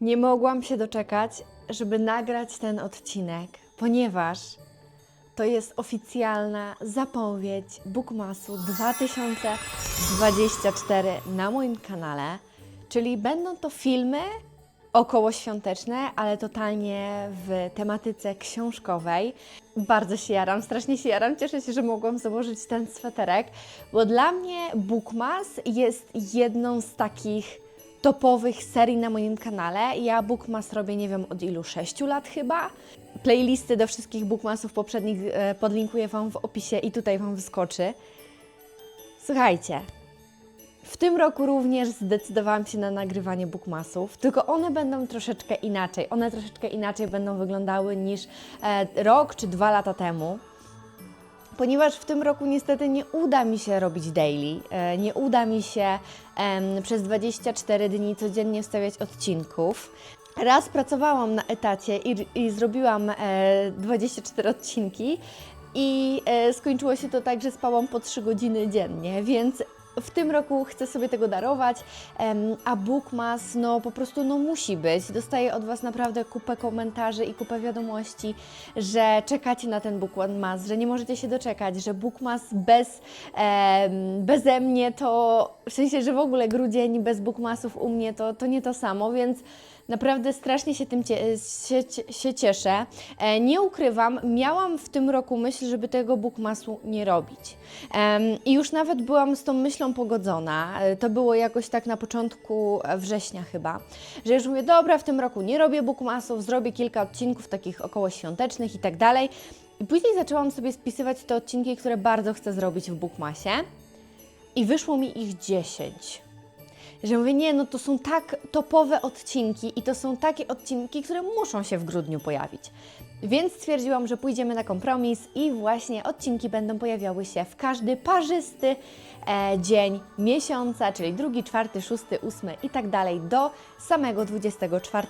Nie mogłam się doczekać, żeby nagrać ten odcinek, ponieważ to jest oficjalna zapowiedź Bookmasu 2024 na moim kanale, czyli będą to filmy okołoświąteczne, ale totalnie w tematyce książkowej. Bardzo się jaram, strasznie się jaram. Cieszę się, że mogłam założyć ten sweterek, bo dla mnie Bookmas jest jedną z takich topowych serii na moim kanale. Ja Bookmas robię, nie wiem od ilu, 6 lat chyba. Playlisty do wszystkich Bookmasów poprzednich e, podlinkuję Wam w opisie i tutaj Wam wyskoczy. Słuchajcie, w tym roku również zdecydowałam się na nagrywanie bookmasów, tylko one będą troszeczkę inaczej. One troszeczkę inaczej będą wyglądały niż e, rok czy dwa lata temu. Ponieważ w tym roku niestety nie uda mi się robić daily, e, nie uda mi się przez 24 dni codziennie wstawiać odcinków. Raz pracowałam na etacie i, i zrobiłam e, 24 odcinki i e, skończyło się to tak, że spałam po 3 godziny dziennie, więc w tym roku chcę sobie tego darować, a Bookmas no po prostu no musi być. Dostaję od Was naprawdę kupę komentarzy i kupę wiadomości, że czekacie na ten Bookmas, że nie możecie się doczekać, że Bookmas bez, em, beze mnie to, w sensie, że w ogóle grudzień bez Bookmasów u mnie to, to nie to samo, więc Naprawdę strasznie się tym cie, się, się cieszę. E, nie ukrywam, miałam w tym roku myśl, żeby tego bookmasu nie robić. Em, I już nawet byłam z tą myślą pogodzona. E, To było jakoś tak na początku września chyba, że już mówię, dobra, w tym roku nie robię bookmasów, zrobię kilka odcinków takich około świątecznych i tak dalej. I później zaczęłam sobie spisywać te odcinki, które bardzo chcę zrobić w bookmasie. I wyszło mi ich 10 że mówię, nie, no to są tak topowe odcinki i to są takie odcinki, które muszą się w grudniu pojawić. Więc stwierdziłam, że pójdziemy na kompromis i właśnie odcinki będą pojawiały się w każdy parzysty e, dzień miesiąca, czyli drugi, czwarty, szósty, ósmy i tak dalej do samego 24.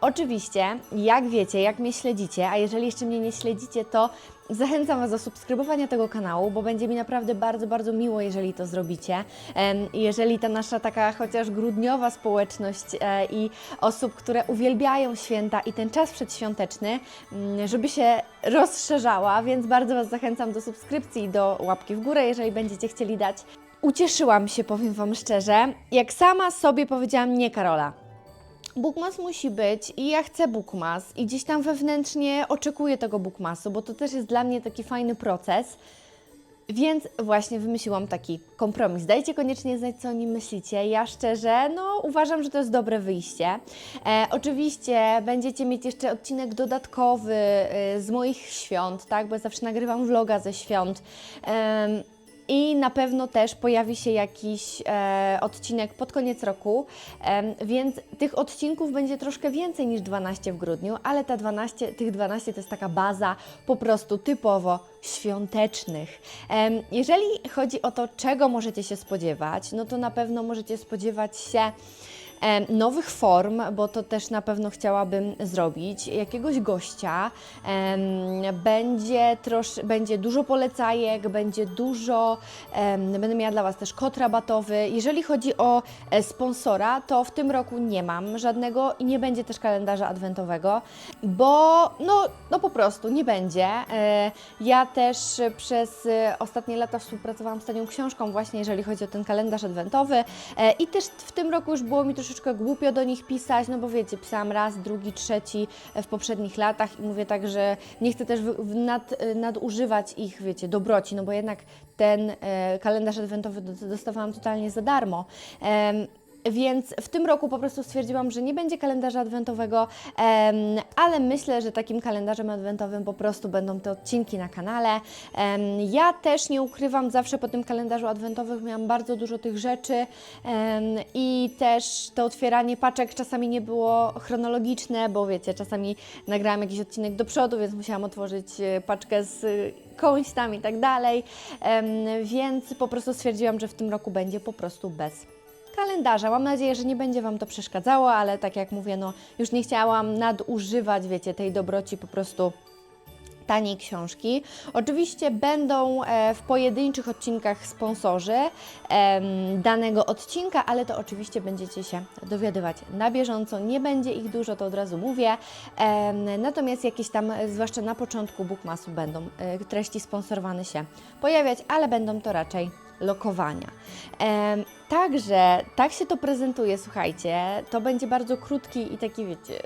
Oczywiście, jak wiecie, jak mnie śledzicie, a jeżeli jeszcze mnie nie śledzicie, to Zachęcam Was do subskrybowania tego kanału, bo będzie mi naprawdę bardzo, bardzo miło, jeżeli to zrobicie. Jeżeli ta nasza taka chociaż grudniowa społeczność e, i osób, które uwielbiają święta i ten czas przedświąteczny, mm, żeby się rozszerzała, więc bardzo Was zachęcam do subskrypcji i do łapki w górę, jeżeli będziecie chcieli dać. Ucieszyłam się, powiem Wam szczerze, jak sama sobie powiedziałam, nie Karola, Bookmas musi być i ja chcę Bookmas i gdzieś tam wewnętrznie oczekuję tego Bookmasu, bo to też jest dla mnie taki fajny proces. Więc właśnie wymyśliłam taki kompromis. Dajcie koniecznie znać, co o nim myślicie. Ja szczerze, no uważam, że to jest dobre wyjście. E, oczywiście będziecie mieć jeszcze odcinek dodatkowy e, z moich świąt, tak? Bo ja zawsze nagrywam vloga ze świąt. Em, i na pewno też pojawi się jakiś e, odcinek pod koniec roku, em, więc tych odcinków będzie troszkę więcej niż 12 w grudniu, ale ta 12, tych 12 to jest taka baza po prostu typowo świątecznych. Em, jeżeli chodzi o to, czego możecie się spodziewać, no to na pewno możecie spodziewać się nowych form, bo to też na pewno chciałabym zrobić, jakiegoś gościa, będzie, trosz, będzie dużo polecajek, będzie dużo, będę miała dla Was też kod rabatowy. Jeżeli chodzi o e, sponsora, to w tym roku nie mam żadnego i nie będzie też kalendarza adwentowego, bo no, no po prostu nie będzie. E, Ja też przez e, ostatnie lata współpracowałam z Tanią Książką właśnie, jeżeli chodzi o ten kalendarz adwentowy i też w tym roku już było mi troszeczkę głupio do nich pisać, no bo wiecie, pisałam raz, drugi, trzeci w poprzednich latach i mówię tak, że nie chcę też nad, e, nadużywać ich, wiecie, dobroci, no bo jednak ten e, kalendarz adwentowy do- dostawałam totalnie za darmo. Więc w tym roku po prostu stwierdziłam, że nie będzie kalendarza adwentowego, ale myślę, że takim kalendarzem adwentowym po prostu będą te odcinki na kanale. Ja też nie ukrywam, zawsze po tym kalendarzu adwentowym miałam bardzo dużo tych rzeczy i też to otwieranie paczek czasami nie było chronologiczne, bo wiecie, czasami nagrałam jakiś odcinek do przodu, więc musiałam otworzyć e, paczkę z e, tam i tak dalej, więc po prostu stwierdziłam, że w tym roku będzie po prostu bez kalendarza. Mam nadzieję, że nie będzie Wam to przeszkadzało, ale tak jak mówię, no już nie chciałam nadużywać, wiecie, tej dobroci po prostu taniej książki. Oczywiście będą e, w pojedynczych odcinkach sponsorzy danego odcinka, ale to oczywiście będziecie się dowiadywać na bieżąco. Nie będzie ich dużo, to od razu mówię. Natomiast jakieś tam, e, zwłaszcza na początku Bookmasu, będą e, treści sponsorowane się pojawiać, ale będą to raczej lokowania. Także tak się to prezentuje, słuchajcie. To będzie bardzo krótki i taki, wiecie,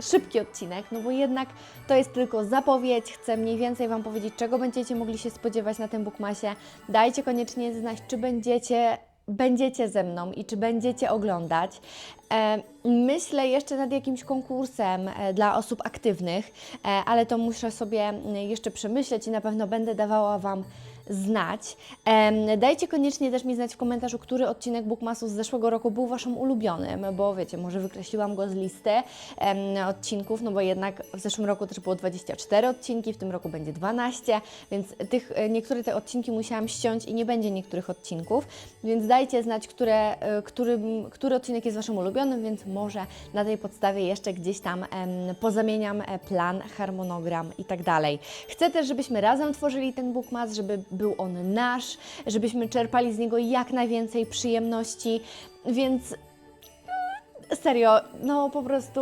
szybki odcinek, no bo jednak to jest tylko zapowiedź. Chcę mniej więcej Wam powiedzieć, czego będziecie mogli się spodziewać na tym Bookmasie. Dajcie koniecznie znać, czy będziecie będziecie ze mną i czy będziecie oglądać. Myślę jeszcze nad jakimś konkursem e, dla osób aktywnych, e, ale to muszę sobie mm, jeszcze przemyśleć i na pewno będę dawała Wam znać. Dajcie koniecznie też mi znać w komentarzu, który odcinek Bookmasu z zeszłego roku był Waszym ulubionym, bo wiecie, może wykreśliłam go z listy odcinków, no bo jednak w zeszłym roku też było 24 odcinki, w tym roku będzie 12, więc tych, e, niektóre te odcinki musiałam ściąć i nie będzie niektórych odcinków, więc dajcie znać, które, e, który, który odcinek jest Waszym ulubionym, więc może na tej podstawie jeszcze gdzieś tam pozamieniam e, plan, harmonogram i tak dalej. Chcę też, żebyśmy razem tworzyli ten bookmas, żeby był on nasz, żebyśmy czerpali z niego jak najwięcej przyjemności, więc serio, no po prostu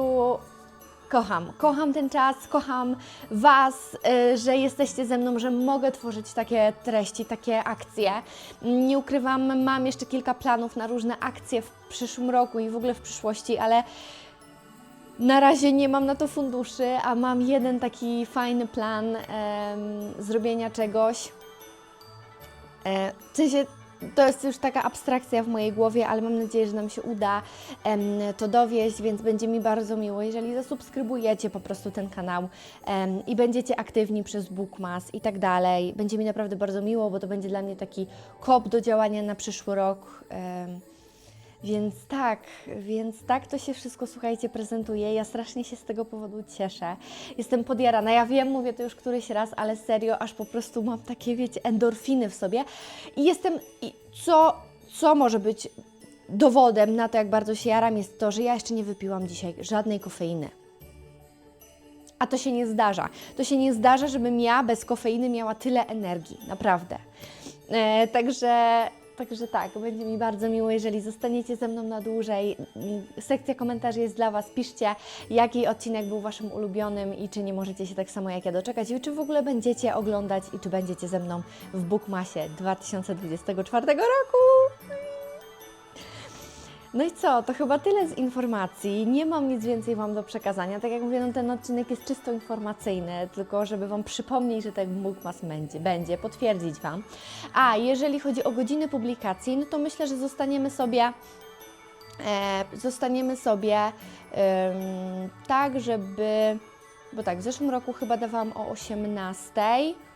kocham. Kocham ten czas, kocham Was, y, że jesteście ze mną, że mogę tworzyć takie treści, takie akcje. Nie ukrywam, mam jeszcze kilka planów na różne akcje w przyszłym roku i w ogóle w przyszłości, ale na razie nie mam na to funduszy, a mam jeden taki fajny plan em, zrobienia czegoś. E, w sensie to jest już taka abstrakcja w mojej głowie, ale mam nadzieję, że nam się uda em, to dowieść, więc będzie mi bardzo miło, jeżeli zasubskrybujecie po prostu ten kanał em, i będziecie aktywni przez Bookmas i tak dalej. Będzie mi naprawdę bardzo miło, bo to będzie dla mnie taki kop do działania na przyszły rok. em, więc tak, więc tak to się wszystko, słuchajcie, prezentuje. Ja strasznie się z tego powodu cieszę. Jestem podjarana. Ja wiem, mówię to już któryś raz, ale serio, aż po prostu mam takie, wiecie, endorfiny w sobie. I jestem, i co, co może być dowodem na to, jak bardzo się jaram, jest to, że ja jeszcze nie wypiłam dzisiaj żadnej kofeiny. A to się nie zdarza. To się nie zdarza, żebym ja bez kofeiny miała tyle energii, naprawdę. E, także, także tak, będzie mi bardzo miło, jeżeli zostaniecie ze mną na dłużej. Sekcja komentarzy jest dla Was. Piszcie, jaki odcinek był Waszym ulubionym i czy nie możecie się tak samo jak ja doczekać i czy w ogóle będziecie oglądać i czy będziecie ze mną w Bookmasie 2024 roku. No i co, to chyba tyle z informacji. Nie mam nic więcej Wam do przekazania. Tak jak mówię, no ten odcinek jest czysto informacyjny, tylko żeby Wam przypomnieć, że ten Bookmas będzie, będzie, potwierdzić Wam. A jeżeli chodzi o godziny publikacji, no to myślę, że zostaniemy sobie e, zostaniemy sobie tak, żeby, bo tak, w zeszłym roku chyba dawałam o 18, e,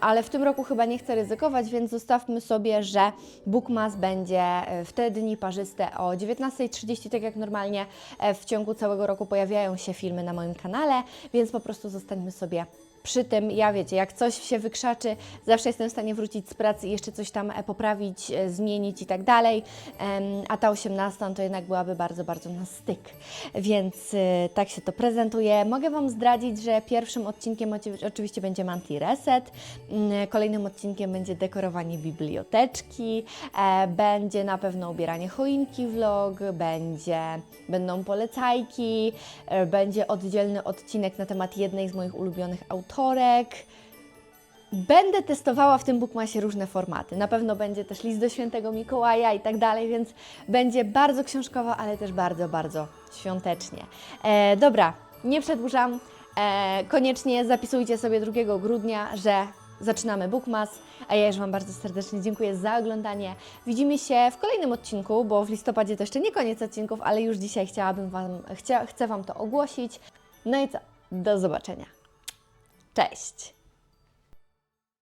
ale w tym roku chyba nie chcę ryzykować, więc zostawmy sobie, że Bookmas będzie e, w te dni parzyste o 19.30, tak jak normalnie e, w ciągu całego roku pojawiają się filmy na moim kanale, więc po prostu zostańmy sobie przy tym, ja wiecie, jak coś się wykrzaczy, zawsze jestem w stanie wrócić z pracy i jeszcze coś tam e, poprawić, e, zmienić i tak dalej. A ta 18 to jednak byłaby bardzo, bardzo na styk. Więc y, tak się to prezentuje. Mogę Wam zdradzić, że pierwszym odcinkiem oczywiście będzie Manti Reset, mm, kolejnym odcinkiem będzie dekorowanie biblioteczki, e, będzie na pewno ubieranie choinki vlog, będzie, będą polecajki, e, będzie oddzielny odcinek na temat jednej z moich ulubionych autorek. Będę testowała w tym Bookmasie różne formaty. Na pewno będzie też list do świętego Mikołaja i tak dalej, więc będzie bardzo książkowo, ale też bardzo, bardzo świątecznie. E, dobra, nie przedłużam. E, koniecznie zapisujcie sobie 2 grudnia, że zaczynamy Bookmas, a ja już Wam bardzo serdecznie dziękuję za oglądanie. Widzimy się w kolejnym odcinku, bo w listopadzie to jeszcze nie koniec odcinków, ale już dzisiaj chciałabym Wam, chcia, chcę Wam to ogłosić. No i co? Do zobaczenia. Cześć!